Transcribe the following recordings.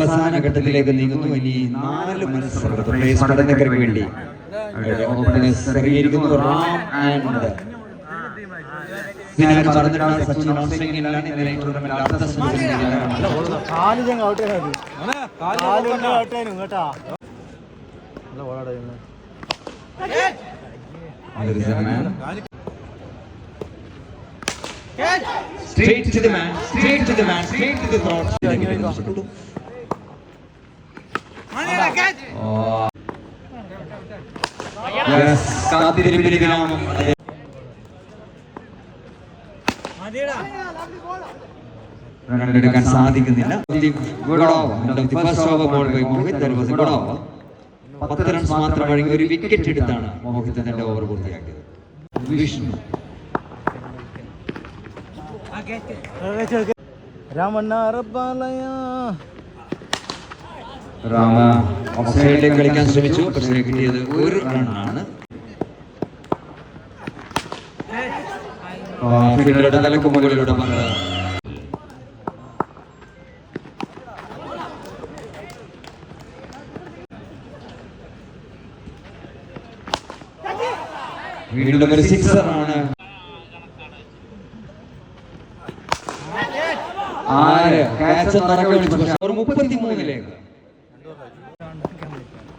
അവസാന ഘട്ടത്തിലേക്ക് നീങ്ങുന്നു. ഇനി നാല് മത്സരം വേണ്ടി. ഇറങ്ങിയിരിക്കുന്നു റാം ആൻഡ് ഞാൻ പറഞ്ഞിട്ടാണ് സച്ചിൻ ഓസ്ട്രേലിയയിലാണ് ഇന്നലെ ടൂർണമെന്റ് അർദ്ധ century. Straight to the man, straight to the man, straight to the throat. Oh. Yes, കാത്തിരിപ്പിന് വിരാമം. Run എടുക്കാൻ സാധിക്കുന്നില്ല Good over. And the first over ball by Mohit, that was a good over. പത്ത് runs മാത്രം വഴങ്ങി ഒരു wicket എടുത്താണ് മോഹിത് തന്റെ ഓവർ പൂർത്തിയാക്കിയത്. വിഷ്ണു. രാമണ്ണ റബ്ബാലയ രാമ. ഓസ്ട്രേലിയയിലേക്ക് കളിക്കാൻ ശ്രമിച്ചു. പക്ഷേ കിട്ടിയത് ഒരു റണ്ണാണ് വീണ്ടും ഒരു സിക്സർ ആണ്. ആര്? ക്യാച്ച് നടക്കെ വിളിച്ചു പക്ഷേ ഒരു മുപ്പത്തി മൂന്നിലേക്ക് സിംഗിൾ പക്ഷേ ഇത്തവണ മോഹിതത്തിന്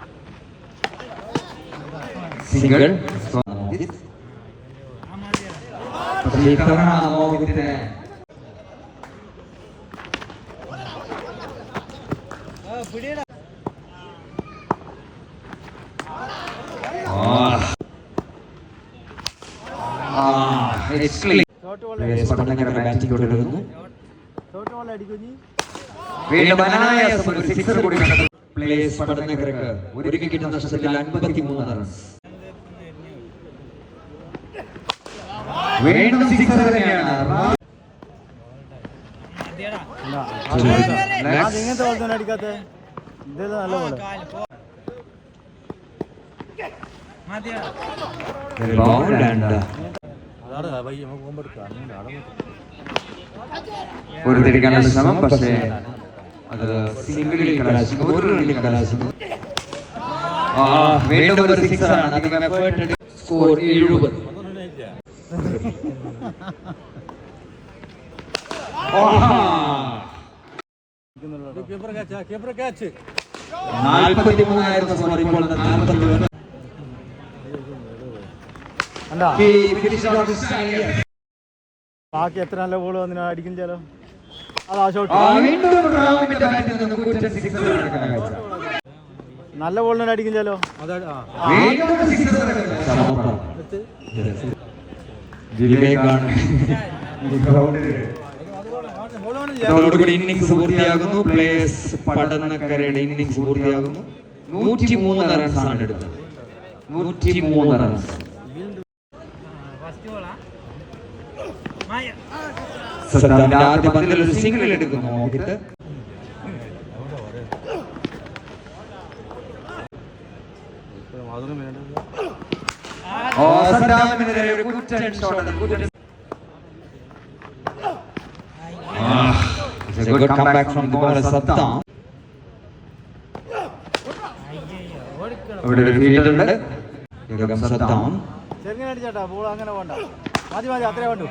ആ എക്സ്ക്ലീൻ ഷോട്ട് ബോൾ പട്ടണക്കാരുടെ ബാറ്റിംഗ് തുടരുന്നു ഷോട്ട് ബോൾ അടിക്കുഞ്ഞി വീണ്ടും ഒരു സിക്സർ കൂടി പ്ലേസ് ഒരു വിക്കറ്റ് നഷ്ടത്തിൽ അൻപത്തി മൂന്ന് റൺസ് വീണ്ടും സിക്സർ തന്നെയാണ് ഇങ്ങനത്തെ ബോൾ തന്നെ അടിക്കാത്ത ഇതല്ല നല്ല ബോൾ ഒരു തിരിക്കാനുള്ള ശ്രമം പക്ഷേ അത് സിംഗിളിൽ കലാശിക്കും ഒരു റണ്ണിൽ കലാശിക്കും വീണ്ടും ഒരു സിക്സർ ആണ്. അധികം എഫേർട്ട് സ്കോർ എഴുപത്. നാൽപ്പത്തി സ്കോർ ഇപ്പോൾ നാൽപ്പത്തി. ബാക്കി എത്ര നല്ല ബോൾ വന്നിട്ട് അടിക്കും ചേലോ അതാ ഷോട്ട്. നല്ല ബോളിനെ അടിക്കും ചേലോ വീണ്ടും ഈ ഗ്രൗണ്ടിൽ. ഇന്നിംഗ്സ് പൂർത്തിയാകുന്നു. പ്ലേയേഴ്സ് പടന്നക്കരയുടെ ഇന്നിംഗ്സ് പൂർത്തിയാകുന്നു. നൂറ്റി മൂന്ന് റൺസ് ആണ് എടുത്തത്. നൂറ്റി മൂന്ന് റൺസ് ആദ്യ പന്തിൽ ഒരു സിംഗിൾ എടുക്കുന്നു മോഹിത് ഓ സദ്ദാമിനെതിരെ ഒരു കുറ്റൻ ഷോട്ട്. കുറ്റൻ it's a good comeback from the bowler Saddam. അവിടെ ഒരു യോഗം സദ്ദാം ചെറുങ്ങനെ അടിച്ചാട്ടാ ബോൾ അങ്ങനെ പോണ്ട. മതി മതി അത്രേ വേണ്ടു.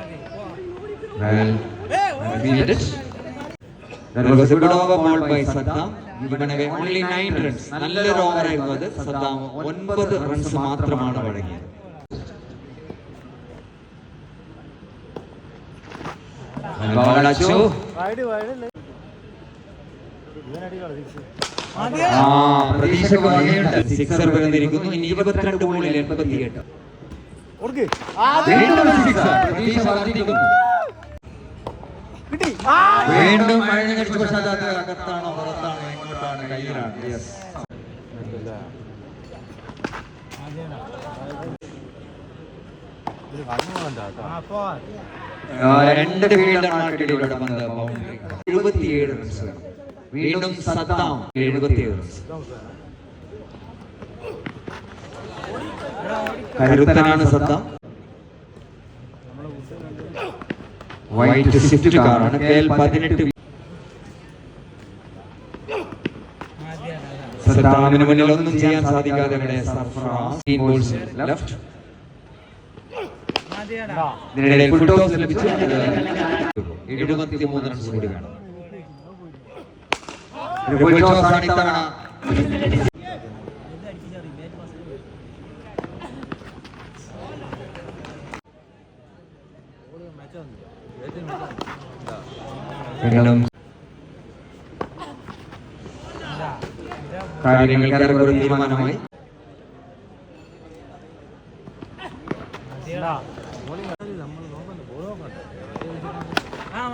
That was a good over ball by Saddam. Given away only nine runs. നല്ലൊരു ഓവറായിരുന്നു അത് സദ്ദാം ഒൻപത് റൺസ് മാത്രമാണ് വഴങ്ങിയത് Well, ball അച്ചു. ആ പ്രതീക്ഷയ്ക്ക് വകയുണ്ട് സിക്സർ വരുന്നിരിക്കുന്നു ഇനി ഇരുപത്തിരണ്ട് ബോളിൽ എൺപത്തിയെട്ട് കൊടുക്ക് വീണ്ടും സിക്സർ പ്രതീക്ഷ വർദ്ധിക്കുന്നു കിട്ടി. വീണ്ടും മഴഞ്ഞടിച്ചു പക്ഷേ അത് അകത്താണോ പുറത്താണോ എങ്ങോട്ടാണ് കയ്യിലാണ്. യെസ് രണ്ട് ഫീൽഡാണ് പന്ത് ബൗണ്ടറി എഴുപത്തിയേഴ് റൺസ് വീണ്ടും സദ്ദാം എഴുപത്തിയേഴ് റൺസ് കരുത്തനാണ് വൈറ്റ് സ്വിഫ്റ്റ് കാറാണ് കെ എൽ പതിനെട്ട്. സദ്ദാമിന് മുന്നിൽ ഒന്നും ചെയ്യാൻ സാധിക്കാതെ ലെഫ്റ്റ് ഫുൾ ടോസ് ലഭിച്ചു. എഴുപത്തി മൂന്ന് റൺസ് കൂടി. വേണം ഫുൾ ടോസ് ആണ് ഇത്തവണ. കാര്യങ്ങൾ തീരുമാനമായി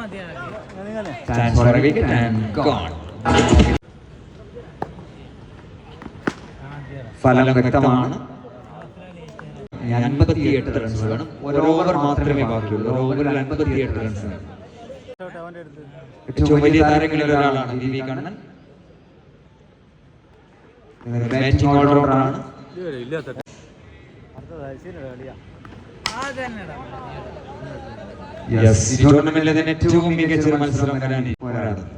Chance for a wicket and gone. ഫലം വ്യക്തമാണ്. അൻപത്തിയെട്ട് റൺസ് വേണം. ഒരു ഓവർ മാത്രമേ ബാക്കിയുള്ളൂ. ഒരു ഓവറിൽ അൻപത്തിയെട്ട് റൺസ് വേണം. ഏറ്റവും വലിയ താരങ്ങളിൽ ഒരാളാണ് വി വി കണ്ണൻ. ബാറ്റിംഗ് ഓൾറൗണ്ടറാണ് കളിയാ യെസ് ഈ ടൂർണമെന്റിലെ തന്നെ ഏറ്റവും മികച്ച ഒരു മത്സരം വരാൻ പോരാടുന്നു